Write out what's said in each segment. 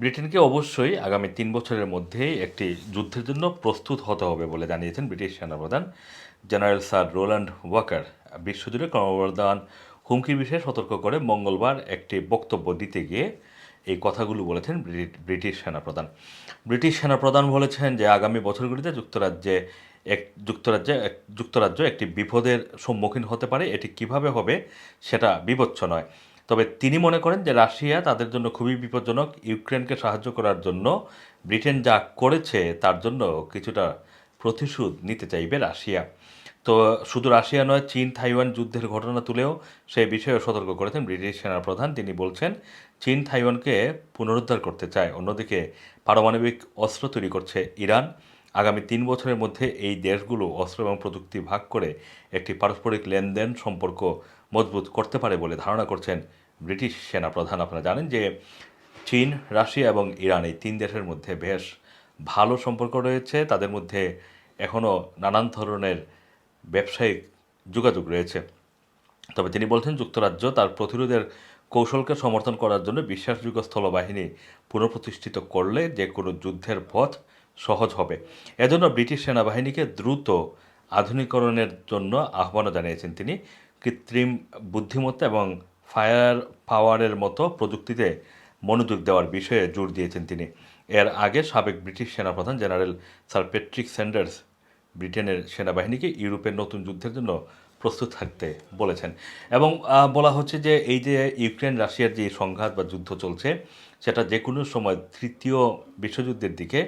ব্রিটেনকে অবশ্যই আগামী তিন বছরের মধ্যেই একটি যুদ্ধের জন্য প্রস্তুত হতে হবে বলে জানিয়েছেন ব্রিটিশ সেনাপ্রধান জেনারেল স্যার রোল্যান্ড ওয়াকার। বিশ্বজুড়ে ক্রমবর্ধমান হুমকির বিষয়ে সতর্ক করে মঙ্গলবার একটি বক্তব্য দিতে গিয়ে এই কথাগুলো বলেছেন ব্রিটিশ সেনাপ্রধান। ব্রিটিশ সেনাপ্রধান বলেছেন যে আগামী বছরগুলিতে যুক্তরাজ্যে এক যুক্তরাজ্যে এক- যুক্তরাজ্য একটি বিপদের সম্মুখীন হতে পারে। এটি কীভাবে হবে সেটা বিবচ্ছ নয়। তবে তিনি মনে করেন যে রাশিয়া তাদের জন্য খুবই বিপজ্জনক, ইউক্রেনকে সাহায্য করার জন্য ব্রিটেন যা করেছে তার জন্য কিছুটা প্রতিশোধ নিতে চাইবে রাশিয়া। তো শুধু রাশিয়া নয়, চীন থাইওয়ান যুদ্ধের ঘটনা তুলেও সেই বিষয়ে সতর্ক করেছেন ব্রিটিশ সেনাপ্রধান। তিনি বলছেন, চীন থাইওয়ানকে পুনরুদ্ধার করতে চায়, অন্যদিকে পারমাণবিক অস্ত্র তৈরি করছে ইরান। আগামী তিন বছরের মধ্যে এই দেশগুলো অস্ত্র এবং প্রযুক্তি ভাগ করে একটি পারস্পরিক লেনদেন সম্পর্ক মজবুত করতে পারে বলে ধারণা করছেন ব্রিটিশ সেনা প্রধান আপনারা জানেন যে চীন, রাশিয়া এবং ইরান এই তিন দেশের মধ্যে বেশ ভালো সম্পর্ক রয়েছে। তাদের মধ্যে এখনও নানান ধরনের ব্যবসায়িক যোগাযোগ রয়েছে। তবে তিনি বলছেন, যুক্তরাজ্য তার প্রতিরোধের কৌশলকে সমর্থন করার জন্য বিশ্বাসযোগ্য স্থলবাহিনী পুনঃপ্রতিষ্ঠিত করলে যে কোনো যুদ্ধের পথ সহজ হবে। এজন্য ব্রিটিশ সেনাবাহিনীকে দ্রুত আধুনিকরণের জন্য আহ্বানও জানিয়েছেন তিনি। কৃত্রিম বুদ্ধিমত্তা এবং ফায়ার পাওয়ারের মতো প্রযুক্তিতে মনোযোগ দেওয়ার বিষয়ে জোর দিয়েছেন তিনি। এর আগে সাবেক ব্রিটিশ সেনাপ্রধান জেনারেল স্যার প্যাট্রিক স্যান্ডার্স ব্রিটেনের সেনাবাহিনীকে ইউরোপের নতুন যুদ্ধের জন্য প্রস্তুত থাকতে বলেছেন। এবং বলা হচ্ছে যে এই যে ইউক্রেন, রাশিয়ার যে সংঘাত বা যুদ্ধ চলছে, সেটা যে কোনো সময় তৃতীয় বিশ্বযুদ্ধের দিকে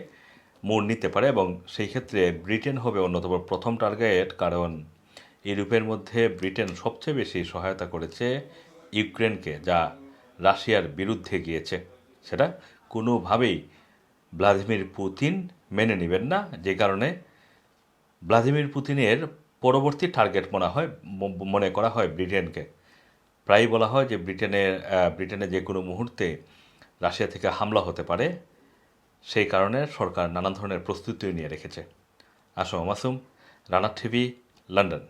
মোড় নিতে পারে এবং সেই ক্ষেত্রে ব্রিটেন হবে অন্যতম প্রথম টার্গেট, কারণ ইউরোপের মধ্যে ব্রিটেন সবচেয়ে বেশি সহায়তা করেছে ইউক্রেনকে, যা রাশিয়ার বিরুদ্ধে গিয়েছে। সেটা কোনোভাবেই ভ্লাদিমির পুতিন মেনে নেবেন না, যে কারণে ভ্লাদিমির পুতিনের পরবর্তী টার্গেট মনে হয় মনে করা হয় ব্রিটেনকে। প্রায়ই বলা হয় যে ব্রিটেনের ব্রিটেনে যে কোনো মুহূর্তে রাশিয়া থেকে হামলা হতে পারে। সেই কারণে সরকার নানা ধরনের প্রস্তুতি নিয়ে রেখেছে। Assam Masum Rana TV London.